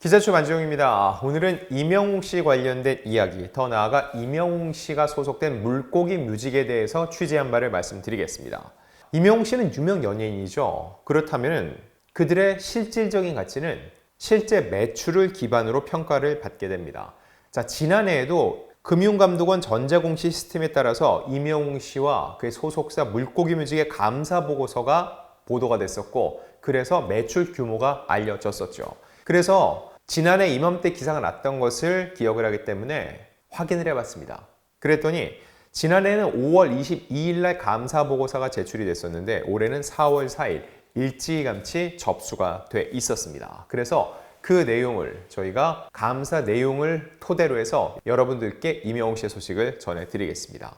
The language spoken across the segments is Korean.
기자추 만지용입니다. 오늘은 이명웅 씨 관련된 이야기, 더 나아가 이명웅 씨가 소속된 물고기 뮤직에 대해서 취재한 바를 말씀드리겠습니다. 이명웅 씨는 유명 연예인이죠. 그렇다면 그들의 실질적인 가치는 실제 매출을 기반으로 평가를 받게 됩니다. 자, 지난해에도 금융감독원 전자공시 시스템에 따라서 이명웅 씨와 그의 소속사 물고기 뮤직의 감사 보고서가 보도가 됐었고 그래서 매출 규모가 알려졌었죠. 그래서 지난해 이맘때 기사가 났던 것을 기억을 하기 때문에 확인을 해봤습니다. 그랬더니 지난해는 5월 22일 날 감사 보고서가 제출이 됐었는데 올해는 4월 4일 일찌감치 접수가 돼 있었습니다. 그래서 그 내용을 저희가 감사 내용을 토대로 해서 여러분들께 이명웅 씨의 소식을 전해드리겠습니다.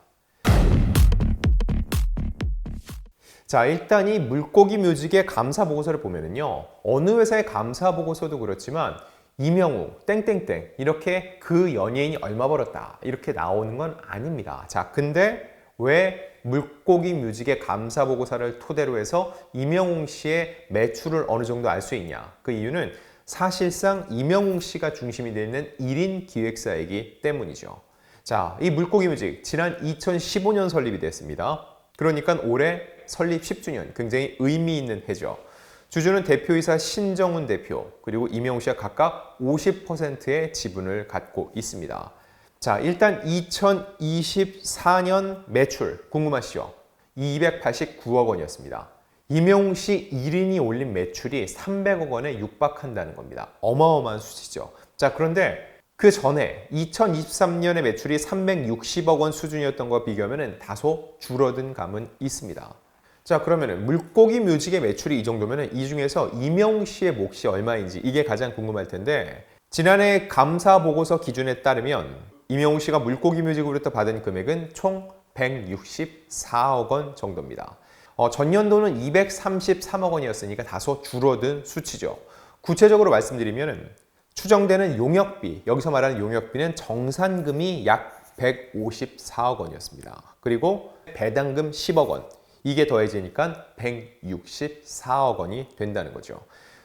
자, 일단 이 물고기 뮤직의 감사 보고서를 보면은요, 어느 회사의 감사 보고서도 그렇지만, 이명웅, 땡땡땡, 이렇게 그 연예인이 얼마 벌었다, 이렇게 나오는 건 아닙니다. 자, 근데 왜 물고기 뮤직의 감사 보고서를 토대로 해서 이명웅 씨의 매출을 어느 정도 알 수 있냐? 그 이유는 사실상 이명웅 씨가 중심이 되는 1인 기획사이기 때문이죠. 자, 이 물고기 뮤직, 지난 2015년 설립이 됐습니다. 그러니까 올해 설립 10주년 굉장히 의미 있는 해죠. 주주는 대표이사 신정훈 대표 그리고 이명웅 씨가 각각 50%의 지분을 갖고 있습니다. 자, 일단 2024년 매출 궁금하시죠? 289억 원이었습니다. 이명웅 씨 1인이 올린 매출이 300억 원에 육박한다는 겁니다. 어마어마한 수치죠. 자, 그런데 그 전에 2023년의 매출이 360억 원 수준이었던 것과 비교하면 다소 줄어든 감은 있습니다. 자 그러면은 물고기 뮤직의 매출이 이 정도면은 이 중에서 이명웅 씨의 몫이 얼마인지 이게 가장 궁금할 텐데 지난해 감사 보고서 기준에 따르면 이명웅 씨가 물고기 뮤직으로부터 받은 금액은 총 164억 원 정도입니다. 어, 전년도는 233억 원이었으니까 다소 줄어든 수치죠. 구체적으로 말씀드리면은 추정되는 용역비, 여기서 말하는 용역비는 정산금이 약 154억 원이었습니다. 그리고 배당금 10억 원, 이게 더해지니까 164억 원이 된다는 거죠.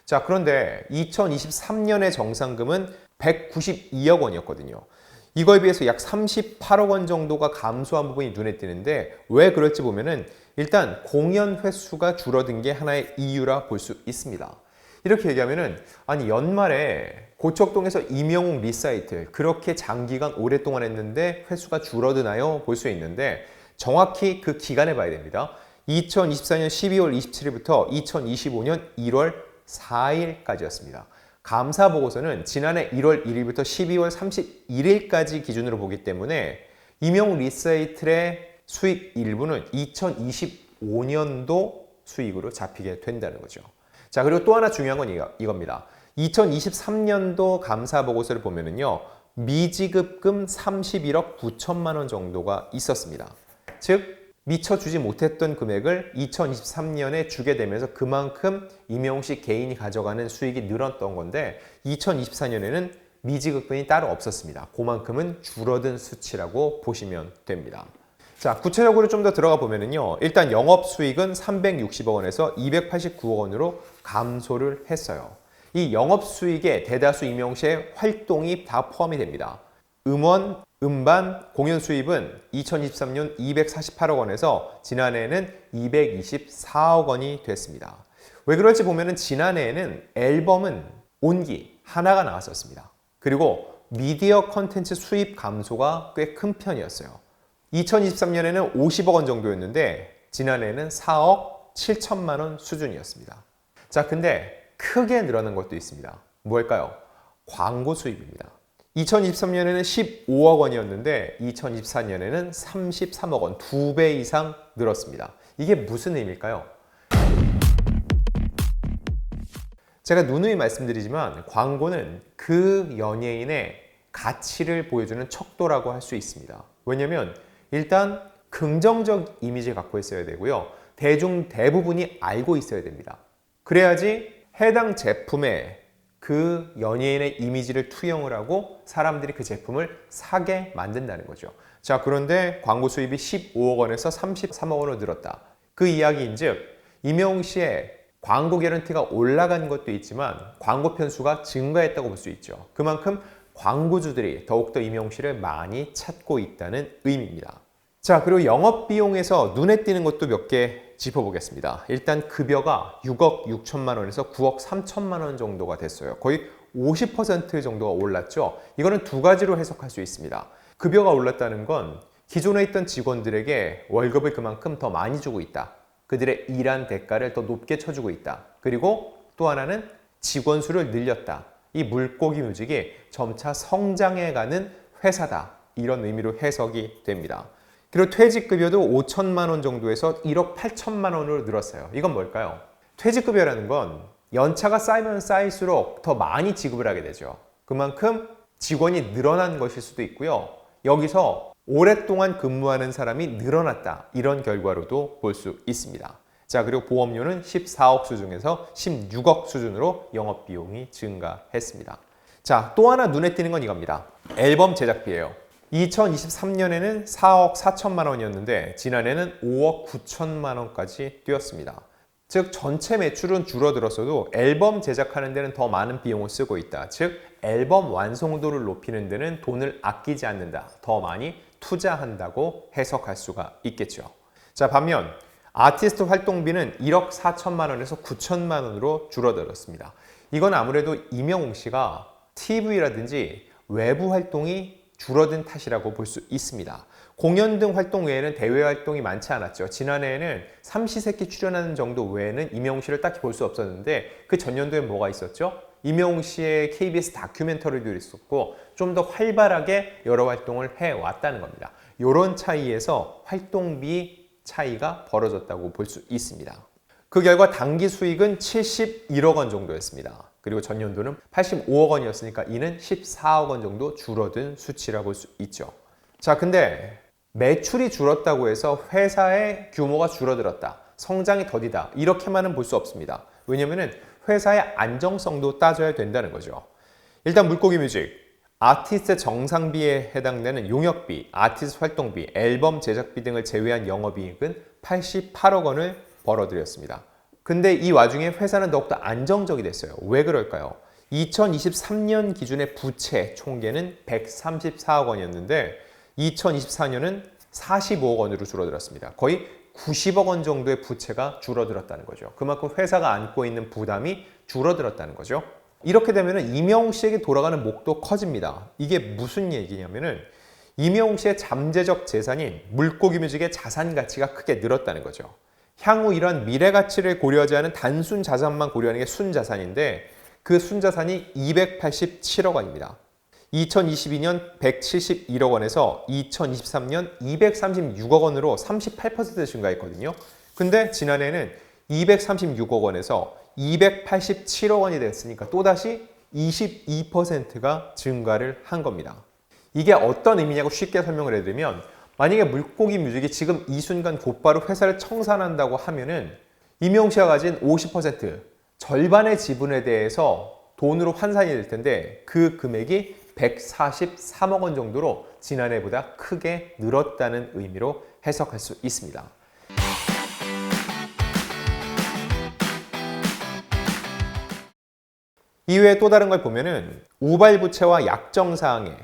자, 그런데 2023년의 정상금은 192억 원이었거든요. 이거에 비해서 약 38억 원 정도가 감소한 부분이 눈에 띄는데 왜 그럴지 보면은 일단 공연 횟수가 줄어든 게 하나의 이유라 볼 수 있습니다. 이렇게 얘기하면은 아니 연말에 고척동에서 이명웅 리사이틀 그렇게 장기간 오랫동안 했는데 횟수가 줄어드나요? 볼 수 있는데 정확히 그 기간에 봐야 됩니다. 2024년 12월 27일부터 2025년 1월 4일까지였습니다. 감사 보고서는 지난해 1월 1일부터 12월 31일까지 기준으로 보기 때문에 임용 리사이틀의 수익 일부는 2025년도 수익으로 잡히게 된다는 거죠. 자, 그리고 또 하나 중요한 건 이거, 이겁니다. 2023년도 감사 보고서를 보면은요, 미지급금 31억 9천만 원 정도가 있었습니다. 즉, 미처 주지 못했던 금액을 2023년에 주게 되면서 그만큼 이명웅 씨 개인이 가져가는 수익이 늘었던 건데 2024년에는 미지급금이 따로 없었습니다. 그만큼은 줄어든 수치라고 보시면 됩니다. 자, 구체적으로 좀 더 들어가 보면은요. 일단 영업 수익은 360억 원에서 289억 원으로 감소를 했어요. 이 영업 수익에 대다수 이명웅 씨의 활동이 다 포함이 됩니다. 음원, 음반, 공연 수입은 2023년 248억 원에서 지난해에는 224억 원이 됐습니다. 왜 그럴지 보면은 지난해에는 앨범은 온기 하나가 나왔었습니다. 그리고 미디어 컨텐츠 수입 감소가 꽤 큰 편이었어요. 2023년에는 50억 원 정도였는데 지난해에는 4억 7천만 원 수준이었습니다. 자, 근데 크게 늘어난 것도 있습니다. 뭘까요? 광고 수입입니다. 2023년에는 15억 원이었는데 2024년에는 33억 원, 두 배 이상 늘었습니다. 이게 무슨 의미일까요? 제가 누누이 말씀드리지만 광고는 그 연예인의 가치를 보여주는 척도라고 할 수 있습니다. 왜냐면 일단 긍정적 이미지를 갖고 있어야 되고요. 대중 대부분이 알고 있어야 됩니다. 그래야지 해당 제품에 그 연예인의 이미지를 투영을 하고 사람들이 그 제품을 사게 만든다는 거죠. 자, 그런데 광고 수입이 15억 원에서 33억 원으로 늘었다. 그 이야기인 즉, 이명웅 씨의 광고 개런티가 올라간 것도 있지만 광고 편수가 증가했다고 볼 수 있죠. 그만큼 광고주들이 더욱더 임용 씨를 많이 찾고 있다는 의미입니다. 자, 그리고 영업 비용에서 눈에 띄는 것도 몇 개 짚어보겠습니다. 일단 급여가 6억 6천만 원에서 9억 3천만 원 정도가 됐어요. 거의 50% 정도가 올랐죠. 이거는 두 가지로 해석할 수 있습니다. 급여가 올랐다는 건 기존에 있던 직원들에게 월급을 그만큼 더 많이 주고 있다. 그들의 일한 대가를 더 높게 쳐주고 있다. 그리고 또 하나는 직원 수를 늘렸다. 이 물고기 뮤직이 점차 성장해가는 회사다. 이런 의미로 해석이 됩니다. 그리고 퇴직급여도 5천만 원 정도에서 1억 8천만 원으로 늘었어요. 이건 뭘까요? 퇴직급여라는 건 연차가 쌓이면 쌓일수록 더 많이 지급을 하게 되죠. 그만큼 직원이 늘어난 것일 수도 있고요. 여기서 오랫동안 근무하는 사람이 늘어났다. 이런 결과로도 볼 수 있습니다. 자, 그리고 보험료는 14억 수준에서 16억 수준으로 영업비용이 증가했습니다. 자, 또 하나 눈에 띄는 건 이겁니다. 앨범 제작비예요. 2023년에는 4억 4천만 원이었는데 지난해는 5억 9천만 원까지 뛰었습니다. 즉 전체 매출은 줄어들었어도 앨범 제작하는 데는 더 많은 비용을 쓰고 있다. 즉 앨범 완성도를 높이는 데는 돈을 아끼지 않는다. 더 많이 투자한다고 해석할 수가 있겠죠. 자, 반면 아티스트 활동비는 1억 4천만 원에서 9천만 원으로 줄어들었습니다. 이건 아무래도 이명웅 씨가 TV라든지 외부 활동이 줄어든 탓이라고 볼 수 있습니다. 공연 등 활동 외에는 대외 활동이 많지 않았죠. 지난해에는 삼시세끼 출연하는 정도 외에는 이명웅 씨를 딱히 볼 수 없었는데 그 전년도에 뭐가 있었죠? 이명웅 씨의 KBS 다큐멘터리도 있었고 좀 더 활발하게 여러 활동을 해왔다는 겁니다. 이런 차이에서 활동비 차이가 벌어졌다고 볼 수 있습니다. 그 결과 당기 수익은 71억 원 정도였습니다. 그리고 전년도는 85억 원이었으니까 이는 14억 원 정도 줄어든 수치라고 볼 수 있죠. 자, 근데 매출이 줄었다고 해서 회사의 규모가 줄어들었다. 성장이 더디다. 이렇게만은 볼 수 없습니다. 왜냐면은 회사의 안정성도 따져야 된다는 거죠. 일단 물고기 뮤직. 아티스트 정상비에 해당되는 용역비, 아티스트 활동비, 앨범 제작비 등을 제외한 영업이익은 88억 원을 벌어들였습니다. 근데 이 와중에 회사는 더욱더 안정적이 됐어요. 왜 그럴까요? 2023년 기준의 부채 총계는 134억 원이었는데 2024년은 45억 원으로 줄어들었습니다. 거의 90억 원 정도의 부채가 줄어들었다는 거죠. 그만큼 회사가 안고 있는 부담이 줄어들었다는 거죠. 이렇게 되면 이명웅 씨에게 돌아가는 목도 커집니다. 이게 무슨 얘기냐면은 이명웅 씨의 잠재적 재산인 물고기 뮤직의 자산 가치가 크게 늘었다는 거죠. 향후 이런 미래 가치를 고려하지 않은 단순 자산만 고려하는 게 순자산인데 그 순자산이 287억 원입니다. 2022년 171억 원에서 2023년 236억 원으로 38% 증가했거든요. 근데 지난해는 236억 원에서 287억 원이 됐으니까 또다시 22%가 증가를 한 겁니다. 이게 어떤 의미냐고 쉽게 설명을 해드리면 만약에 물고기 뮤직이 지금 이 순간 곧바로 회사를 청산한다고 하면은 임용 씨가 가진 50% 절반의 지분에 대해서 돈으로 환산이 될 텐데 그 금액이 143억 원 정도로 지난해보다 크게 늘었다는 의미로 해석할 수 있습니다. 이외에 또 다른 걸 보면은 우발부채와 약정사항에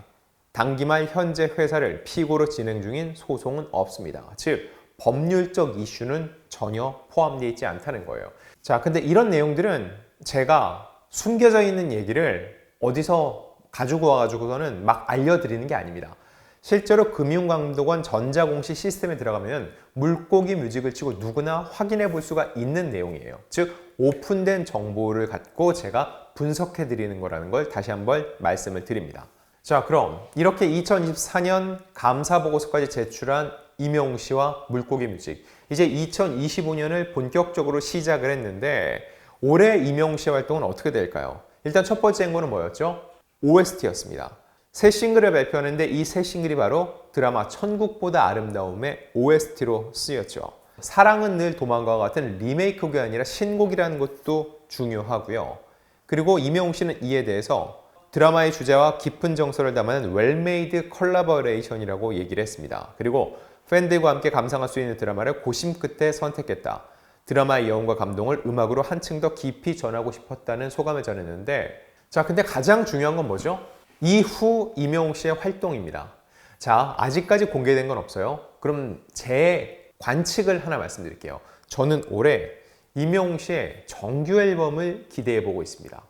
단기말 현재 회사를 피고로 진행 중인 소송은 없습니다. 즉 법률적 이슈는 전혀 포함되어 있지 않다는 거예요. 자, 근데 이런 내용들은 제가 숨겨져 있는 얘기를 어디서 가지고 와가지고서는 막 알려드리는 게 아닙니다. 실제로 금융감독원 전자공시 시스템에 들어가면 물고기 뮤직을 치고 누구나 확인해 볼 수가 있는 내용이에요. 즉, 오픈된 정보를 갖고 제가 분석해 드리는 거라는 걸 다시 한번 말씀을 드립니다. 자, 그럼 이렇게 2024년 감사 보고서까지 제출한 임용 씨와 물고기 뮤직. 이제 2025년을 본격적으로 시작을 했는데 올해 임용 씨 활동은 어떻게 될까요? 일단 첫 번째 행보는 뭐였죠? OST였습니다. 새 싱글을 발표하는데 이 새 싱글이 바로 드라마 천국보다 아름다움의 OST로 쓰였죠. 사랑은 늘 도망가와 같은 리메이크곡이 아니라 신곡이라는 것도 중요하고요. 그리고 이명웅 씨는 이에 대해서 드라마의 주제와 깊은 정서를 담아낸 웰메이드 컬라버레이션이라고 얘기를 했습니다. 그리고 팬들과 함께 감상할 수 있는 드라마를 고심 끝에 선택했다. 드라마의 여운과 감동을 음악으로 한층 더 깊이 전하고 싶었다는 소감을 전했는데 자, 근데 가장 중요한 건 뭐죠? 이후 임영웅 씨의 활동입니다. 자, 아직까지 공개된 건 없어요. 그럼 제 관측을 하나 말씀드릴게요. 저는 올해 임영웅 씨의 정규 앨범을 기대해 보고 있습니다.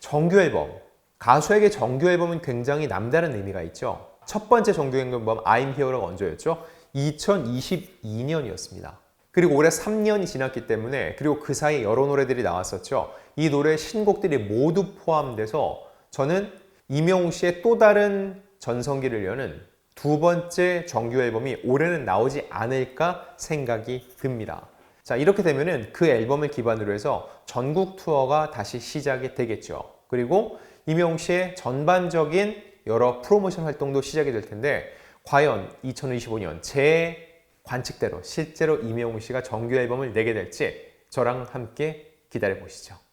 정규 앨범. 가수에게 정규 앨범은 굉장히 남다른 의미가 있죠. 첫 번째 정규 앨범 I'm Here가 언제였죠? 2022년이었습니다. 그리고 올해 3년이 지났기 때문에 그리고 그 사이 여러 노래들이 나왔었죠. 이 노래 신곡들이 모두 포함돼서 저는 임영웅 씨의 또 다른 전성기를 여는 두 번째 정규 앨범이 올해는 나오지 않을까 생각이 듭니다. 자, 이렇게 되면은 그 앨범을 기반으로 해서 전국 투어가 다시 시작이 되겠죠. 그리고 임영웅 씨의 전반적인 여러 프로모션 활동도 시작이 될 텐데 과연 2025년 제 관측대로 실제로 임영웅 씨가 정규 앨범을 내게 될지 저랑 함께 기다려 보시죠.